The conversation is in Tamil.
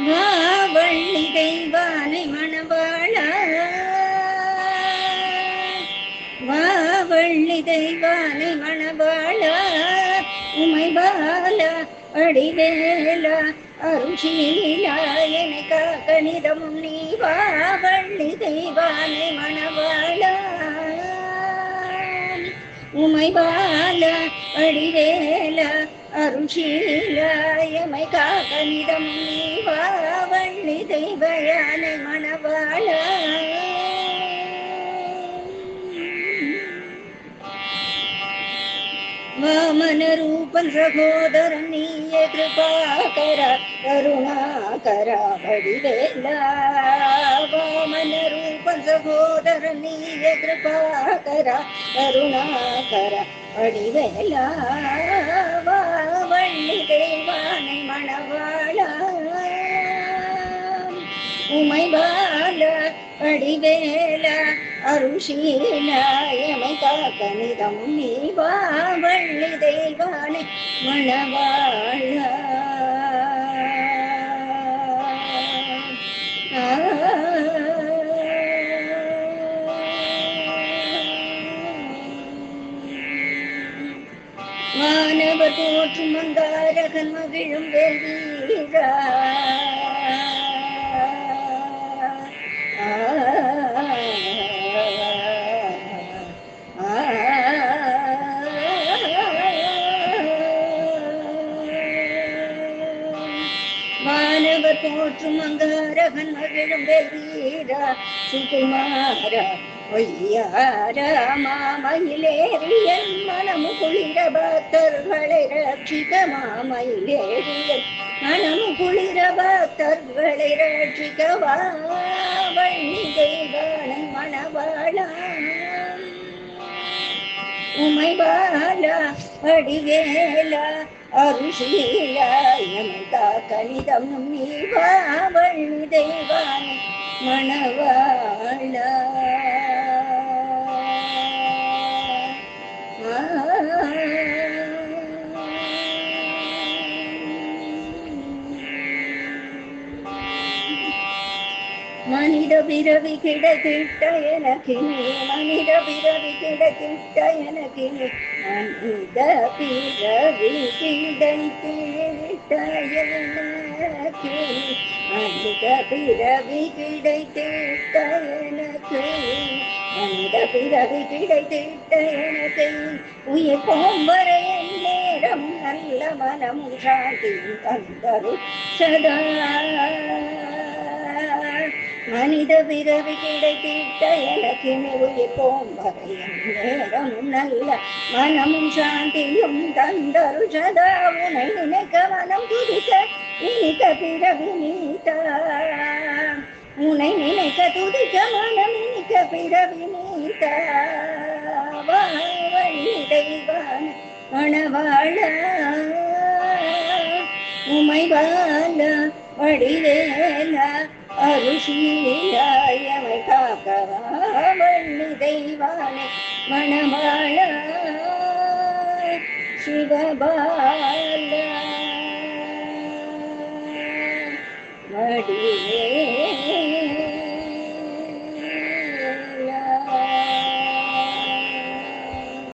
மாவள்ளி தெய்வானை மணவாழ மாவள்ளி தெய்வானை மணவாழ உமை பால அடிவேல அருஷீலா என்னை காக்கணிதமும் நீ வாவள்ளி தெய்வானை மணவாழ உமை பால அடிவேல அருஷீலாயமை காகனிதம் நீவாவள்ளி தெய்வயானை மணவாள. வாமன ரூபன் சகோதரன் நீய கிருபாகர கருணாகர வடிவேல வாமன ரூபன் சகோதரன் நீய கிருபாகர கருணாகர வடிவேலா மணவாள உமை பால அடிவேல அருஷீலாயமை காக்கனிதம் நீ வள்ளி தெய்வானே மணவாள. അമ്പത്തോറ്റു മന്ദാരകമകിഴും വേദീക മാനവ തോറ്റുമന്ദാരകൻ മകിഴും വേദീര സുകുമാര மகிழும் மாமயிலேறியன் மனமு குளிர பக்தர்களை ரட்சிக்க மாமயிலேறியன் மனமு குளிர பக்தர்களை ரட்சிக்க வள்ளி தெய்வானை மணவாளா உமை பாலா அடிவேலா அருஷீலா எமதா கணிதம் நீ வள்ளி தெய்வான் மணவாளா மனித பிறவி கிடைத்திட்ட எனக்கு நீ மனித பிறவி கிடைத்திட்ட எனக்கு நீ மனித பிறவி கிடைத்திட்ட எனக்கு நீ மனித பிறவி கிடைத்திட்ட எனக்கு மனித பிறவி கிடைத்திட்ட மனித பிறவி கிடைத்திட்ட எனக்கு உயிர் போம்பரை நேரமும் நல்ல மனமும் சாந்தியும் தந்தரு சதா உனை நினைக்க மனம் துதிக்க இனிக்க பிறவி நீத்த. உனை நினைக்க துதிக்க மனம் இனிக்க பிறவி நீத்த. வள்ளி தெய்வான மணவாழ உமை பால வடிவேலா அருஷீயாயமை காக்கவாமண்ணு தெய்வானை மணமாள சிவபால. வடிவேல